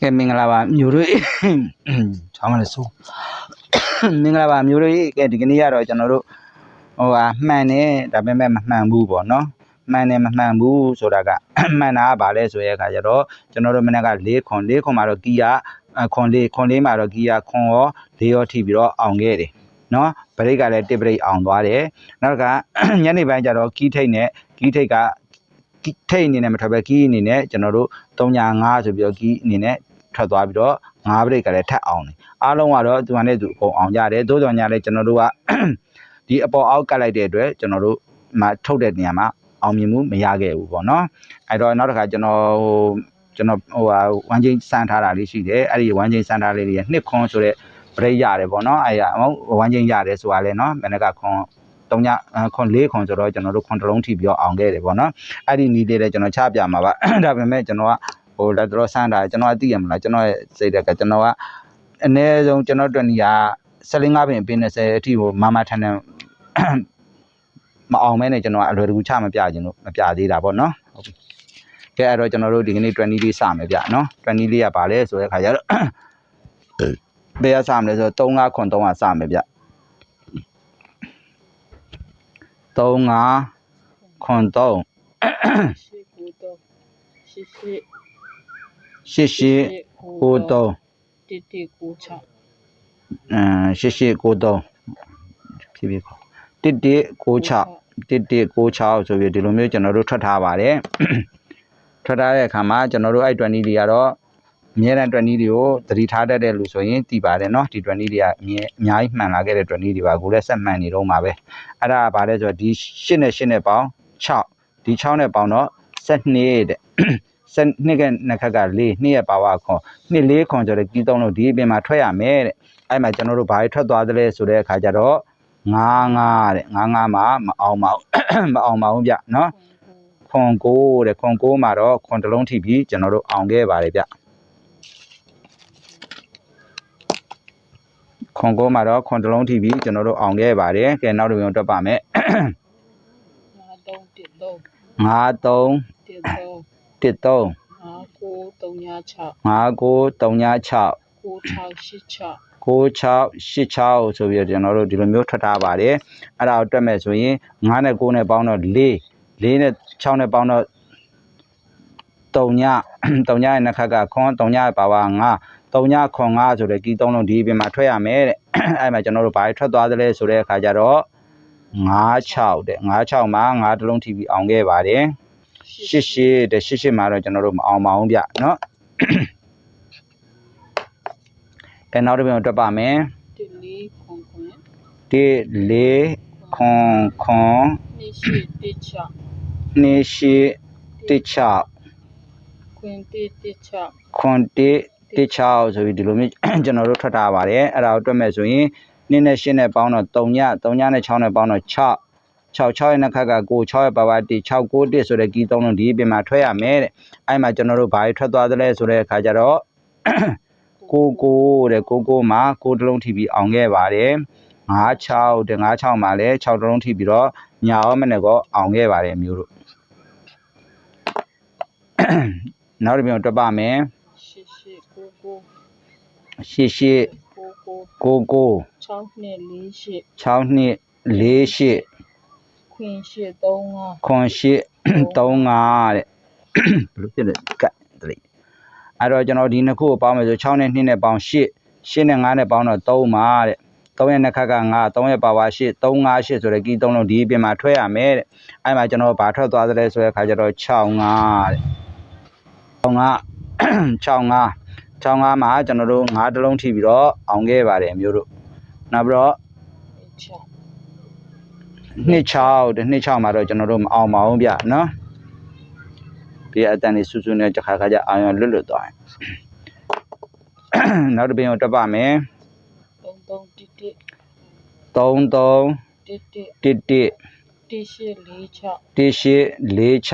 ကဲမင်္ဂလာပါမျိုးတို့ချောင်းမလဲဆိုမင်္ဂလာပါမျိုးတို့ကဲဒီကနေ့ကတော့ကျွန်တော်တို့ဟိုဟာမှန်တယ်ဒါပေမဲ့မမှန်ဘူးပေါ့နော်မှန်တယ်မမှန်ဘူးဆိုတာကမှန်တာကဘာလဲဆိုရဲအခါကျတော့ကျွန်တော်တို့မနေ့က၄ခွန်၄ခွန်မှာတော့ကီယာခွန်၄ခွန်၄မှာတော့ကီယာခွန်ရော၄ရောထိပြီးတော့အောင်ခဲ့တယ်နော်ဘရိတ်ကလည်းတစ်ပရိတ်အောင်သွားတယ်နောက်ကညနေပိုင်းကျတော့ကီးထိတ်နဲ့ကီးထိတ်ကထိတ်အနေနဲ့မထွက်ပဲကီးအနေနဲ့ကျွန်တော်တို့305ဆိုပြီးတော့ကီးအနေနဲ့ ထွက်သွားပြီးတော့ငါးဘရိတ်ကလည်းထပ်အောင်တယ်အားလုံးကတော့သူကနဲ့သူအကုန်အောင်ကြတယ်သို့တော်ညာလည်းကျွန်တော်တို့ကဒီအပေါ်အောက်ကတ်လိုက်တဲ့အတွက်ကျွန်တော်တို့မထုတ်တဲ့နေရာမှာအောင်မြင်မှုမရခဲ့ဘူးပေါ့နော်အဲ့တော့နောက်တစ်ခါကျွန်တော်ဟိုကျွန်တော်ဟိုဟာဝမ်းချင်းစမ်းထားတာလေးရှိတယ်အဲ့ဒီဝမ်းချင်းစမ်းထားလေးတွေနှစ်ခွန်းဆိုတဲ့ဘရိတ်ရတယ်ပေါ့နော်အဲ့ရဝမ်းချင်းရတယ်ဆိုတာလေနော်မနေ့ကခွန်တုံညခွန်၄ခွန်ဆိုတော့ကျွန်တော်တို့ခွန်တစ်လုံးထိပြီးတော့အောင်ခဲ့တယ်ပေါ့နော်အဲ့ဒီနီးလေးလည်းကျွန်တော်ချပြမှာပါဒါပေမဲ့ကျွန်တော်က ဟိုလက်တော်ဆန်းတာကျွန်တော်အသိရမလားကျွန်တော်ရဲ့စိတ်တက်ကကျွန်တော်ကအနည်းဆုံးကျွန်တော်တို့နေရာ15ပင်ပင်20အထိကိုမမထန်ထန်မအောင်မဲနဲ့ကျွန်တော်ကအလွယ်တကူချမပြခြင်းလို့မပြသေးတာပေါ့နော်ဟုတ်ပြီကဲအဲ့တော့ကျွန်တော်တို့ဒီကနေ့20လေးစမယ်ဗျနော်20လေးကပါလဲဆိုတဲ့ခါကျတော့ဘယ်ကစမလဲဆိုတော့35ခွန်3ကစမယ်ဗျ35ခွန်3ရှိကိုတော့ရှိ ရှိ ရှစ်ရှစ်ကို3 တိတိကိုချ အမ်ရှစ်ရှစ်ကို3ဖြည်းဖြည်းခေါ်တစ်တစ်ကို6တစ်တစ်ကို6ဆိုပြီးဒီလိုမျိုးကျွန်တော်တို့ထွက်ထားပါတယ်ထွက်ထားတဲ့အခါမှာကျွန်တော်တို့အဲ့20တွေကတော့အများတန်း20တွေကိုသတိထားတတ်တဲ့လူဆိုရင်တည်ပါတယ်เนาะဒီ20တွေကအမြဲအများကြီးမှန်လာခဲ့တဲ့20တွေပါကိုလည်းဆက်မှန်နေတော့မှာပဲအဲ့ဒါကဘာလဲဆိုတော့ဒီ8နဲ့8နဲ့ပေါင်း6ဒီ6နဲ့ပေါင်းတော့12တဲ့ စနှစ်ကနှစ်ခက်က4နှစ်ရပါဝါခွန်နှစ်၄ခွန်ဆိုတဲ့ကြီးသုံးလို့ဒီအပြင်မှာထွက်ရမယ်တဲ့အဲ့မှာကျွန်တော်တို့ဘာတွေထွက်သွားသလဲဆိုတဲ့အခါကျတော့ငါးငါးတဲ့ငါးငါးမှာမအောင်ပါဘူးမအောင်ပါဘူးဗျနော်ခွန်ကိုတဲ့ခွန်ကိုမှာတော့ခွန်တစ်လုံးထိပြီးကျွန်တော်တို့အောင်ခဲ့ပါတယ်ဗျခွန်ကိုမှာတော့ခွန်တစ်လုံးထိပြီးကျွန်တော်တို့အောင်ခဲ့ပါတယ်ကဲနောက်တစ်ပြန်တွက်ပါမယ်ငါတော့တစ်တော့9 3တစ်တော့1 3ငါကိုတုံညာချ5 9 3 6ကိုချရှိချ9686ဆိုပြီးတော့ကျွန်တော်တို့ဒီလိုမျိုးထွက်ထားပါတယ်အဲ့ဒါကိုတွက်မဲ့ဆိုရင်9နဲ့9နဲ့ပေါင်းတော့4 4နဲ့6နဲ့ပေါင်းတော့3ည3ညရဲ့နှစ်ခက်ကခွန်3ညရဲ့ပါဝါ9 3ညခွန်9ဆိုတဲ့ကီးသုံးလုံးဒီအပြင်မှာထွက်ရမယ်တဲ့အဲ့မှာကျွန်တော်တို့ဘာထွက်သွားသလဲဆိုတဲ့အခါကျတော့96တဲ့96မှာ9တလုံးထိပြီးအောင်ခဲ့ပါတယ် 88တဲ့88မှာတော့ကျွန်တော်တို့မအောင်ပါဘူးဗျเนาะကဲနောက်တစ်ပြန်တွက်ပါမယ် တစ်လေးခွန်ခွန် 1 4ခွန်ခွန် နှစ်ရှိတစ်ချ 2ရှိ1 6 ခွင်တစ်တစ်ချ ခွန်1 1 6ဆိုပြီးဒီလိုမျိုး ကျွန်တော်တို့ထွက်ထားပါတယ်အဲ့ဒါကိုတွက်မဲ့ဆိုရင်2နဲ့8နဲ့ပေါင်းတော့3ည3ညနဲ့6နဲ့ပေါင်းတော့6 6 6ရဲ့နှစ်ခက်က9 6ရဲ့ပါဝါ1 6 9 1ဆိုတဲ့ကီးသုံးလုံးဒီအပြင်မှာထွက်ရမယ်တဲ့အဲ့မှာကျွန်တော်တို့ဘာတွေထွက်သွားသလဲဆိုတဲ့အခါကျတော့ကိုကိုတဲ့ကိုကိုမှာကိုတစ်လုံးထိပြီးအောင်ခဲ့ပါတယ်96တဲ့96မှာလည်း6တစ်လုံးထိပြီးတော့ညာရောမနဲ့ကောအောင်ခဲ့ပါတယ်မျိုးတို့နောက်တစ်ပြန်တွက်ပါမယ်ရှိရှိကိုကိုရှစ်ရှစ်ကိုကိုကိုကို6နှစ်4ရှိ6နှစ်4ရှစ် ခွင်ရှိ3ငါခွန်ရှစ်35တဲ့ဘယ်လိုဖြစ်လဲကတ်တလေးအဲ့တော့ကျွန်တော်ဒီနှစ်ခုကိုပေါင်းမယ်ဆို6နဲ့2နဲ့ပေါင်း8 8နဲ့5နဲ့ပေါင်းတော့3ပါတဲ့3ရဲ့နှစ်ခက်က9 3ရဲ့ပါဝါ8 3 5 8ဆိုတဲ့ကီးသုံးလုံးဒီအပြင်မှာထွက်ရမယ်တဲ့အဲ့မှာကျွန်တော်ဘာထွက်သွားသလဲဆိုတဲ့အခါကျတော့6 5တဲ့6 5 6 5 6 5မှာကျွန်တော်တို့9တလုံးထိပြီးတော့အောင်ခဲ့ပါတယ်မျိုးတို့နောက်ပြီးတော့ချ နှစ်6တဲ့နှစ်6မှာတော့ကျွန်တော်တို့မအောင်ပါဘူးဗျနော်ဒီအတန်လေးဆူဆူနဲ့တစ်ခါခါကျအာရုံလွတ်လွတ်သွားရင်နောက်တစ်ပင်ကိုတက်ပါမယ်3 3တစ်တစ်3 3တစ်တစ်1 1တစ်ရှိ4ချ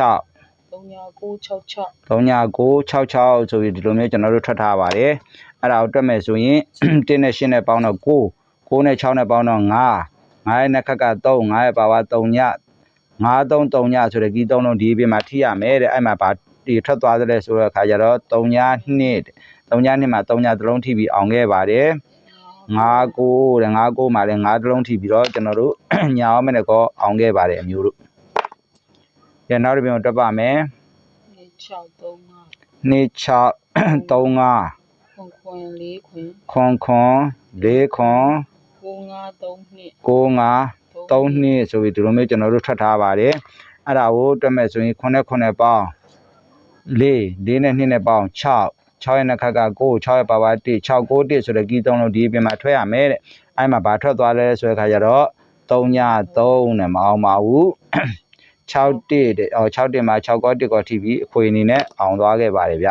1 8 4 6 3ညာ9 6 6 3966ဆိုပြီးဒီလိုမျိုးကျွန်တော်တို့ထွက်ထားပါတယ်အဲ့ဒါကိုတွက်မယ်ဆိုရင်1နဲ့8နဲ့ပေါင်းတော့9 9နဲ့6နဲ့ပေါင်းတော့9 9ရဲ့နှစ်ခက်က3 9ရဲ့ပါဝါ3ည9 3 3ညဆိုတဲ့ကီး3လုံးဒီအပြင်မှာထိရမယ်တဲ့အဲ့မှာဘာဒီထွက်သွားတယ်ဆိုတဲ့အခါကျတော့3ညနှစ်3ညနှစ်မှာ3ညသလုံးထိပြီးအောင်ခဲ့ပါတယ်5ကိုတဲ့5ကိုမှာလည်း5သလုံးထိပြီးတော့ကျွန်တော်တို့ညာအောင်မဲ့ကောအောင်ခဲ့ပါတယ်အမျိုးတို့ရနောက်တစ်ပြန်တွက်ပါမယ်နေ6 3 5 2 6 3 5ခွန်ခွန်လေးခွင်ခွန်ခွန်၄ခွန် 9 5 3နှစ်9 5 3နှစ်ဆိုပြီးဒီလိုမျိုးကျွန်တော်တို့ထွက်ထားပါတယ်အဲ့ဒါကိုတွက်မဲ့ဆိုရင်9 9ပေါင်း4 4နဲ့2နဲ့ပေါင်း6 6ရဲ့နှစ်ခါက9 6ရဲ့ပါပါ1 6 9 1ဆိုတဲ့ကီးသုံးလုံးဒီအပြင်မှာထွက်ရမယ်တဲ့အဲ့မှာဘာထွက်သွားလဲဆိုတဲ့ခါကျတော့3ည3နဲ့မအောင်ပါဘူး6တစ်တဲ့အော်6တစ်မှာ6ကော1ကောထိပြီးအခွေအနေနဲ့အောင်သွားခဲ့ပါတယ်ဗျ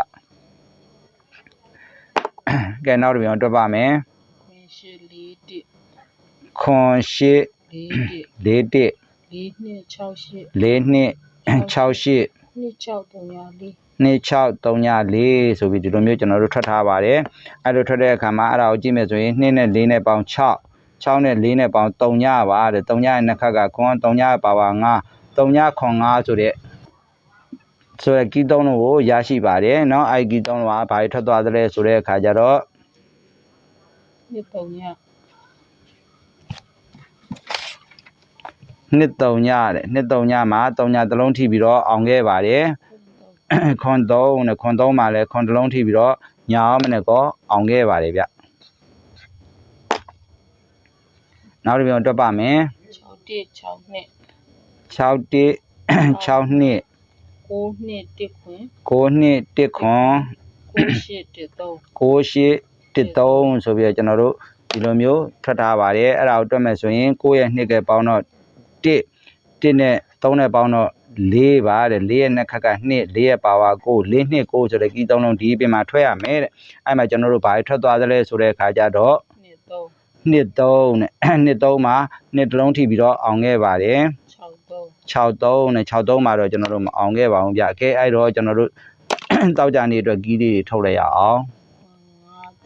ကဲနောက်တစ်ပြန်တွက်ပါမယ်ခွင်ရှိလေးတစ် ခွန်ရှစ် လေးတစ် ၄တစ် လေးနှစ်6ရှစ် ၄နှစ်6ရှစ် နှစ်6 3ညာလေး 2634ဆိုပြီးဒီလိုမျိုးကျွန်တော်တို့ထွက်ထားပါတယ်အဲ့လိုထွက်တဲ့အခါမှာအဲ့ဒါကိုကြည့်မယ်ဆိုရင်2နဲ့4နဲ့ပေါင်း6 6နဲ့4နဲ့ပေါင်း3ညပါတဲ့3ညရဲ့နှစ်ခါကခွန်3ညရဲ့ပါပါ9 3ညခွန်9ဆိုတဲ့ဆိုတဲ့ကီးသုံးလုံးကိုရရှိပါတယ်เนาะအဲ့ကီးသုံးလုံးကဘာတွေထွက်သွားသလဲဆိုတဲ့အခါကျတော့ နှစ်3ညာ နှစ်3ညတဲ့နှစ်3ညမှာ3ညတစ်လုံးထိပြီးတော့အောင်ခဲ့ပါတယ်ခွန်3နဲ့ခွန်3မှာလည်းခွန်တစ်လုံးထိပြီးတော့ညာအောင်မနဲ့ကောအောင်ခဲ့ပါတယ်ဗျနောက်တစ်ပြန်တွက်ပါမယ်6တစ်6နှစ်6တစ်6နှစ်9နှစ်တစ်ခွင်9နှစ်1ခွန်9ရှစ်တစ်3 9ရှစ်13ဆိုပြီးတော့ကျွန်တော်တို့ဒီလိုမျိုးထွက်ထားပါတယ်အဲ့ဒါကိုတွက်မယ်ဆိုရင်9ရဲ့နှစ်ကပေါင်းတော့ 1 1နဲ့3နဲ့ပေါင်းတော့4ပါတဲ့4ရဲ့နှစ်ခက်က2 4ရဲ့ပါဝါ9 4နှစ်9ဆိုတဲ့ကီးသုံးလုံးဒီအပြင်မှာထွက်ရမယ်တဲ့အဲ့မှာကျွန်တော်တို့ဘာတွေထွက်သွားသလဲဆိုတဲ့အခါကျတော့နှစ်3နှစ်3နဲ့နှစ်3မှာနှစ်တစ်လုံးထိပြီးတော့အောင်ခဲ့ပါတယ်6 3 63နဲ့63မှာတော့ကျွန်တော်တို့မအောင်ခဲ့ပါဘူးဗျအကဲအဲ့တော့ကျွန်တော်တို့တောက်ကြနေအတွက်ကီးလေးတွေထုတ်လိုက်ရအောင်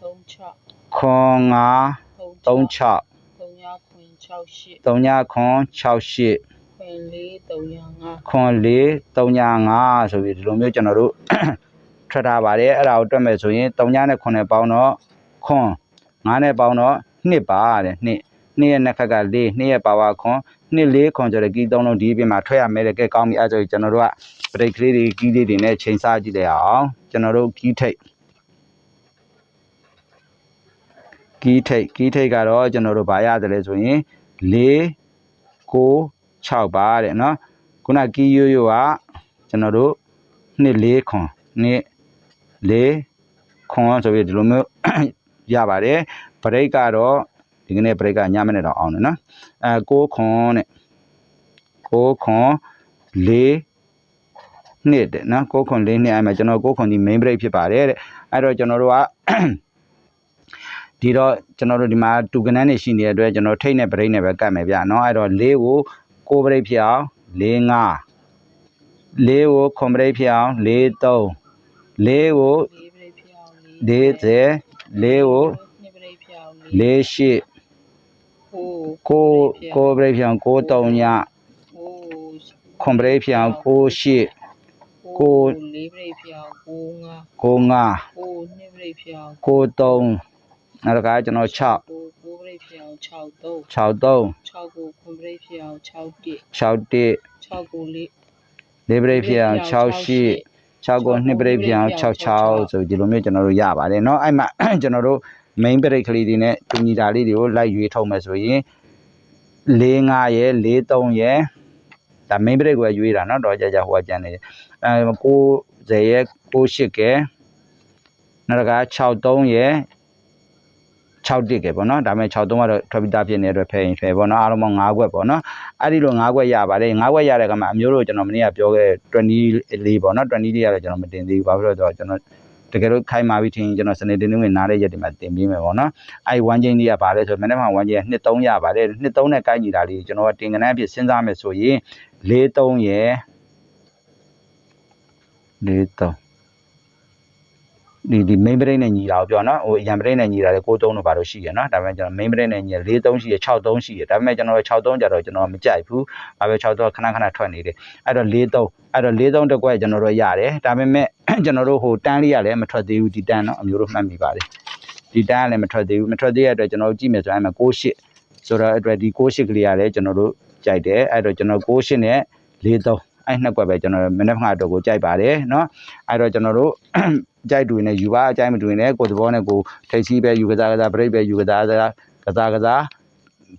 5 3 6ခွန်9 3 36 38 3968 44 395ဆိုပြီးဒီလိုမျိုးကျွန်တော်တို့ထွက်ထားပါတယ်အဲ့ဒါကိုတွက်မယ်ဆိုရင်3နဲ့9ပေါင်းတော့ခွန်9နဲ့ပေါင်းတော့2ပါတဲ့2 2ရဲ့နှစ်ခက်က4 2ရဲ့ပါဝါခွန်2 4ခွန်ဆိုတဲ့ကီးသုံးလုံးဒီအပြင်မှာထွက်ရမယ်တဲ့ကဲကောင်းပြီအဲ့ဆိုကျွန်တော်တို့ကပရိတ်ကလေးတွေကြီးလေးတွေနဲ့ချိန်စားကြည့်လိုက်အောင်ကျွန်တော်တို့ကြီးထိတ်ကြီးထိတ်ကြီးထိတ်ကတော့ကျွန်တော်တို့ဗာရတယ်လဲဆိုရင် 4 9 6ပါတဲ့နော်ခုနကီယိုယိုကကျွန်တော်တို့2 4ခွန်2 4ခွန်ဆိုပြီးဒီလိုမျိုးရပါတယ်ဘရိတ်ကတော့ဒီကနေ့ဘရိတ်ကညမနဲ့တော့အောင်တယ်နော်အဲ9ခွန်တဲ့9ခွန်4နှစ်တဲ့နော်9ခွန်4နှစ်အဲ့မှာကျွန်တော်9ခွန်ဒီ main break ဖြစ်ပါတယ်တဲ့အဲ့တော့ကျွန်တော်တို့က ဒီတော့ကျွန်တော်တို့ဒီမှာတူကနန်းနေရှိနေတဲ့အတွက်ကျွန်တော်ထိတ်နဲ့ break နဲ့ပဲကတ်မယ်ဗျာနော်အဲ့တော့၄ကို6 break ဖြစ်အောင်4 5 4ကိုခွန် break ဖြစ်အောင်4 3 4ကိုလေးပြိဖြောင်း40 4ကိုနှစ်ပြိဖြောင်း4 8ဟို9 9 break ဖြစ်အောင်9 3ညဟိုခွန် break ဖြစ်အောင်9 8ကိုလေးပြိဖြောင်းကိုငါ9 5ကိုနှစ်ပြိဖြောင်း9 3 နောက်တစ်ခါကျွန်တော်6 ကိုကိုပြိဖြောင်း6 3 6 3 6ကိုခွန်ပြိဖြောင်း6တိ 6 1 6ကိုလေး 4 break ဖြစ်အောင်6 8 6ကို2 break ဖြစ်အောင်6 6ဆိုဒီလိုမျိုးကျွန်တော်တို့ရပါတယ်เนาะအဲ့မှာ ကျွန်တော်တို့ main break ကလေးတွေနဲ့တူညီတာလေးတွေကိုလိုက်ရွေးထုတ်မယ်ဆိုရင်4 5ရယ်4 3ရယ်ဒါ main break ကိုရွေးတာเนาะတော့ကြာကြာဟိုကကျန်နေတယ်အဲ90ရယ်98ကဲနောက်တစ်ခါ63ရယ် 6တစ်ကဲပေါ့နော်ဒါပေမဲ့63ကတော့ထွက်ပြီးသားဖြစ်နေတဲ့အတွက်ဖယ်ရင်ဖယ်ပေါ့နော်အားလုံးပေါင်း5ခွက်ပေါ့နော်အဲ့ဒီလို5ခွက်ရပါတယ်5ခွက်ရတဲ့ကမှအမျိုးတို့ကျွန်တော်မနေ့ကပြောခဲ့24ပေါ့နော်24လေးရတယ်ကျွန်တော်မတင်သေးဘူးဘာဖြစ်လို့လဲဆိုတော့ကျွန်တော်တကယ်လို့ခိုင်မာပြီးထင်ရင်ကျွန်တော်စနေတင်းတင်းဝင်နားတဲ့ရက်တွေမှာတင်ပေးမယ်ပေါ့နော်အဲ့1ချင်းလေးကပါလဲဆိုမနေ့မှ1ချင်းက2 3ရပါတယ်2 3နဲ့ကိုက်ညီတာလေးကျွန်တော်ကတင်ကနန်းအဖြစ်စဉ်းစားမယ်ဆိုရင်4 3ရယ်4 3 ဒီဒီ main brain နဲ့ညီတာကိုပြောနော်ဟိုရန် brain နဲ့ညီတာလေ6-3တို့ဘာလို့ရှိရနော်ဒါပေမဲ့ကျွန်တော် main brain နဲ့ညီ4-3ရှိရ6-3ရှိရဒါပေမဲ့ကျွန်တော်6-3ကြတော့ကျွန်တော်မကြိုက်ဘူးဘာပဲ6-3ခဏခဏထွက်နေတယ်အဲ့တော့4-3အဲ့တော့4-3တက်ကွက်ကျွန်တော်တို့ရတယ်ဒါပေမဲ့ ကျွန်တော်တို့ဟိုတန်းလေးရလည်းမထွက်သေးဘူးဒီတန်းနော်အမျိုးတို့မှတ်မိပါတယ်ဒီတန်းကလည်းမထွက်သေးဘူးမထွက်သေးရတဲ့အတွက်ကျွန်တော်တို့ကြည့်မယ်ဆိုရင်မှာ6-8ဆိုတော့အတွက်ဒီ6-8ကလေးကလည်းကျွန်တော်တို့ကြိုက်တယ်အဲ့တော့ကျွန်တော်6-8နဲ့4-3အဲ့နှစ်ကွက်ပဲကျွန်တော်မနေ့ကတော့ကိုကြိုက်ပါတယ်เนาะအဲ့တော့ကျွန်တော်တို့ အကြိုက်တွေနဲ့ယူပါအကြိုက်မတွေနဲ့ကိုယ်သဘောနဲ့ကိုထိတ်စီးပဲယူကစားကစားပရိတ်ပဲယူကစားကစားကစားကစား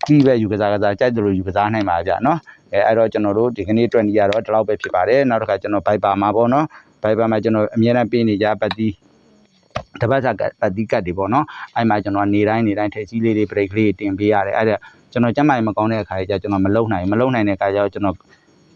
ကီးပဲယူကစားကစားကြိုက်တယ်လို့ယူကစားနိုင်ပါကြနော်အဲအဲ့တော့ကျွန်တော်တို့ဒီကနေ့အတွက်နေရတော့ဒီလောက်ပဲဖြစ်ပါတယ်နောက်တစ်ခါကျွန်တော် Viber မှာပေါ့နော် Viber မှာကျွန်တော်အများနဲ့ပေးနေကြပတ်တီးတပတ်စာပတ်တီးကတ်တွေပေါ့နော်အဲ့မှာကျွန်တော်နေတိုင်းနေတိုင်းထိတ်စီးလေးတွေ break လေးတင်ပေးရတယ်အဲ့ဒါကျွန်တော်ကျမ်းမာရေးမကောင်းတဲ့အခါကျကျွန်တော်မလုံနိုင်မလုံနိုင်တဲ့အခါကျတော့ကျွန်တော်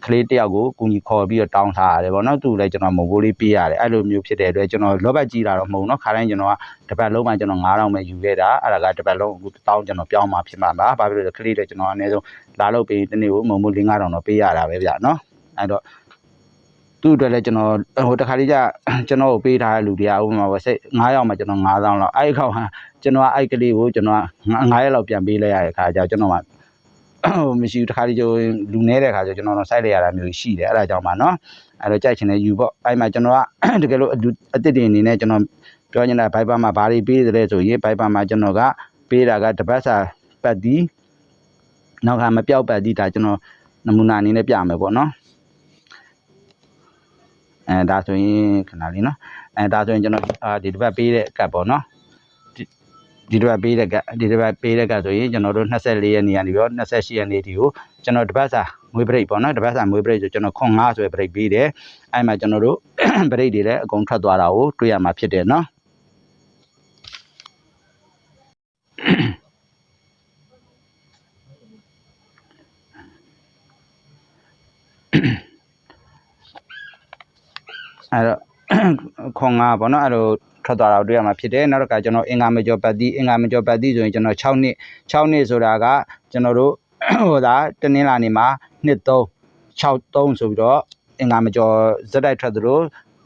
ကလေးတယောက်ကိုကူညီခေါ်ပြီးတော့တောင်းထားရတယ်ဗောနော်သူလည်းကျွန်တော်မုံကိုလေးပေးရတယ်အဲ့လိုမျိုးဖြစ်တဲ့အတွက်ကျွန်တော်လောဘကြီးတာတော့မဟုတ်နော်ခါတိုင်းကျွန်တော်ကတစ်ပတ်လုံးမှကျွန်တော်9000ပဲယူခဲ့တာအဲ့ဒါကတစ်ပတ်လုံးအခု1000ကျွန်တော်ပြောင်းมาဖြစ်မှာပါဘာဖြစ်လို့လဲကလေးတွေကျွန်တော်အနည်းဆုံးလာလို့ပေးတနေ့ကိုမုံမိုး5000တော့ပေးရတာပဲဗျနော်အဲ့တော့သူ့အတွက်လည်းကျွန်တော်ဟိုတခါလေးကျကျွန်တော်ကိုပေးထားတဲ့လူတွေကဥပမာပေါ့စိတ်9ရောက်မှကျွန်တော်9000လောက်အဲ့ဒီခေါက်ဟာကျွန်တော်အဲ့ကလေးကိုကျွန်တော်9ရက်လောက်ပြန်ပေးလိုက်ရတဲ့ခါကျကျွန်တော်ကဟို မရှိဘူးတခါတလေကျလူနေတဲ့ခါကျကျွန်တော်တော့စိုက်လိုက်ရတာမျိုးရှိတယ်အဲ့ဒါကြောင့်ပါနော်အဲ့တော့ကြိုက်ချင်တဲ့ယူပေါ့အဲ့မှာကျွန်တော်ကတကယ်လို့အတူအစ်စ်တင်အနေနဲ့ကျွန်တော်ပြောနေတာဘိုက်ပါမှာဘာတွေပေးတယ်လဲဆိုရင်ဘိုက်ပါမှာကျွန်တော်ကပေးတာကတပတ်စာပတ်တီးနောက်ကမပြောက်ပတ်တီးဒါကျွန်တော်နမူနာအနေနဲ့ပြမယ်ပေါ့နော်အဲဒါဆိုရင်ခဏလေးနော်အဲဒါဆိုရင်ကျွန်တော်အာဒီတစ်ပတ်ပေးတဲ့ကတ်ပေါ့နော် ဒီတစ်ပတ်ပေးတဲ့ကဒီတစ်ပတ်ပေးတဲ့ကဆိုရင်ကျွန်တော်တို့24ရက်နေ့ကနေပြီးတော့28ရက်နေ့ဒီကိုကျွန်တော်တစ်ပတ်စာမွေးပရိတ်ပေါ့နော်တစ်ပတ်စာမွေးပရိတ်ဆိုကျွန်တော်ခွန်5ဆိုရပရိတ်ပေးတယ်အဲ့မှာကျွန်တော်တို့ပရိတ်တွေလည်းအကုန်ထွက်သွားတာကိုတွေ့ရမှာဖြစ်တယ်နော်အဲ့တော့ခွန်5ပေါ့နော်အဲ့လို ထွက်သွားတာကိုတွေ့ရမှာဖြစ်တယ်နောက်တစ်ခါကျွန်တော်အင်္ဂါမကျော်ပတ်တိအင်္ဂါမကျော်ပတ်တိဆိုရင်ကျွန်တော်6နှစ်6နှစ်ဆိုတာကကျွန်တော်တို့ ဟိုဒါတနင်္လာနေ့မှာနှစ်3 6 3ဆိုပြီးတော့အင်္ဂါမကျော်ဇက်တိုက်ထွက်သလို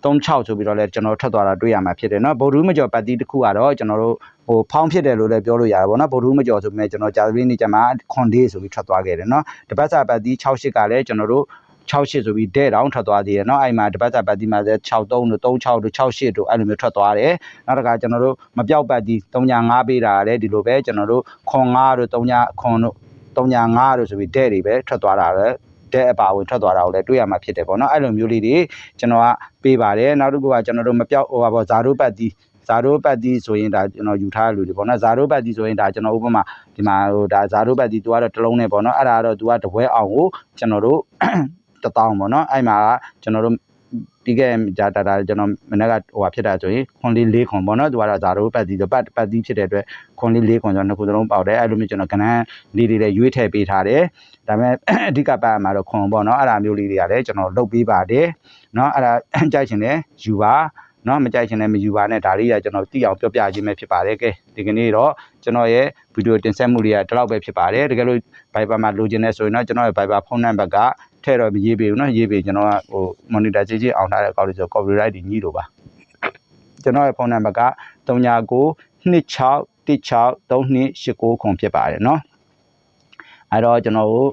36ဆိုပြီးတော့လည်းကျွန်တော်ထွက်သွားတာတွေ့ရမှာဖြစ်တယ်เนาะဗုဒ္ဓမကျော်ပတ်တိတစ်ခုကတော့ကျွန်တော်တို့ဟိုဖောင်းဖြစ်တယ်လို့လည်းပြောလို့ရတယ်ဗောနော်ဗုဒ္ဓမကျော်ဆိုပေမဲ့ကျွန်တော်ကြာသပတေးနေ့ကျမှခွန်ဒေးဆိုပြီးထွက်သွားခဲ့တယ်เนาะတပတ်စာပတ်တိ68ကလည်းကျွန်တော်တို့ 68ဆိုပြီးတဲ့တောင်ထွက်သွားသေးတယ်เนาะအဲ့မှာတပတ်စာပတ်တိမှာလည်း63တို့36တို့68တို့အဲ့လိုမျိုးထွက်သွားတယ်နောက်တစ်ခါကျွန်တော်တို့မပြောက်ပတ်တိ35ပေးတာလည်းဒီလိုပဲကျွန်တော်တို့ခွန်5တို့3ခွန်တို့35တို့ဆိုပြီးတဲ့တွေပဲထွက်သွားတာလည်းတဲ့အပါဝင်ထွက်သွားတာကိုလည်းတွေ့ရမှာဖြစ်တယ်ပေါ့နော်အဲ့လိုမျိုးလေးတွေကျွန်တော်ကပေးပါတယ်နောက်တစ်ခုကကျွန်တော်တို့မပြောက်ဟိုပါပေါ့ဇာတို့ပတ်တီဇာတို့ပတ်တီဆိုရင်ဒါကျွန်တော်ယူထားတဲ့လူတွေပေါ့နော်ဇာတို့ပတ်တီဆိုရင်ဒါကျွန်တော်ဥပမာဒီမှာဟိုဒါဇာတို့ပတ်တီသူကတော့တစ်လုံးနဲ့ပေါ့နော်အဲ့ဒါကတော့သူကတပွဲအောင်ကိုကျွန်တော်တို့ တစ်တောင်းပေါ့နော်အဲ့မှာကကျွန်တော်တို့ပြီးခဲ့ဒါဒါဒါကျွန်တော်မနေ့ကဟိုဟာဖြစ်တာဆိုရင်ခွန်လေး၄ခွန်ပေါ့နော်သူကတော့ဇာတို့ပတ်တီဆိုပတ်ပတ်တီဖြစ်တဲ့အတွက်ခွန်လေး၄ခွန်ဆိုတော့နှစ်ခုစလုံးပေါက်တယ်အဲ့လိုမျိုးကျွန်တော်ကဏ္ဍလေးတွေလည်းရွေးထည့်ပေးထားတယ်ဒါပေမဲ့အဓိကပတ်မှာတော့ခွန်ပေါ့နော်အဲ့ဒါမျိုးလေးတွေကလည်းကျွန်တော်လုပ်ပေးပါတယ်နော်အဲ့ဒါကြိုက်ချင်တယ်ယူပါ နော်မကြိုက်ချင်လည်းမယူပါနဲ့ဒါလေးကကျွန်တော်သိအောင်ပြောပြခြင်းပဲဖြစ်ပါတယ်ကဲဒီကနေ့တော့ကျွန်တော်ရဲ့ဗီဒီယိုတင်ဆက်မှုတွေကဒီလောက်ပဲဖြစ်ပါတယ်တကယ်လို့ Viber မှာလိုချင်နေဆိုရင်တော့ကျွန်တော်ရဲ့ Viber ဖုန်းနံပါတ်ကထည့်တော့မရေးပေးဘူးနော်ရေးပေးကျွန်တော်ကဟို monitor ကြီးကြီးအောင်ထားတဲ့အကောင့်လေးဆို copyright တွေညှိလို့ပါကျွန်တော်ရဲ့ဖုန်းနံပါတ်က3996163289ခွန်ဖြစ်ပါတယ်နော်အဲ့တော့ကျွန်တော်တို့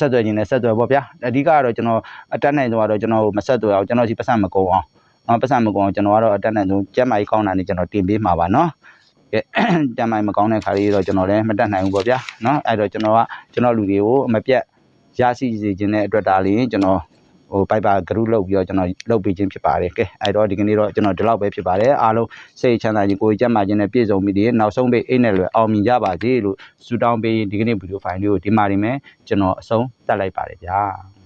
ဆက်သွယ်ခြင်းနဲ့ဆက်သွယ်ပေါ့ဗျာအဓိကကတော့ကျွန်တော်အတက်နိုင်ဆုံးကတော့ကျွန်တော်မဆက်သွယ်အောင်ကျွန်တော်ဒီပတ်စံမကုန်အောင် နော်ပတ်စံမကုန်အောင်ကျွန်တော်ကတော့အတက်နိုင်ဆုံးကျက်မိုက်ကောင်းတာနေကျွန်တော်တင်ပေးမှာပါနော်ကဲကျက်မိုက်မကောင်းတဲ့ခါလေးတော့ကျွန်တော်လည်းမတက်နိုင်ဘူးပေါ့ဗျာနော်အဲ့တော့ကျွန်တော်ကကျွန်တော်လူတွေကိုအမပြတ်ရရှိစေခြင်းတဲ့အတွက်ဒါလေးကျွန်တော်ဟိုပိုက်ပါ group လုပ်ပြီးတော့ကျွန်တော်လုပ်ပေးခြင်းဖြစ်ပါတယ်ကဲအဲ့တော့ဒီကနေ့တော့ကျွန်တော်ဒီလောက်ပဲဖြစ်ပါတယ်အားလုံးစိတ်ချမ်းသာခြင်းကိုယ်ကျန်းမာခြင်းနဲ့ပြည့်စုံပြီးဒီနောက်ဆုံးပိတ်အိတ်နဲ့လွယ်အောင်မြင်ကြပါစေလို့ဆုတောင်းပေးဒီကနေ့ဗီဒီယိုဖိုင်လေးကိုဒီမှာနေမယ်ကျွန်တော်အဆုံးတက်လိုက်ပါတယ်ဗျာ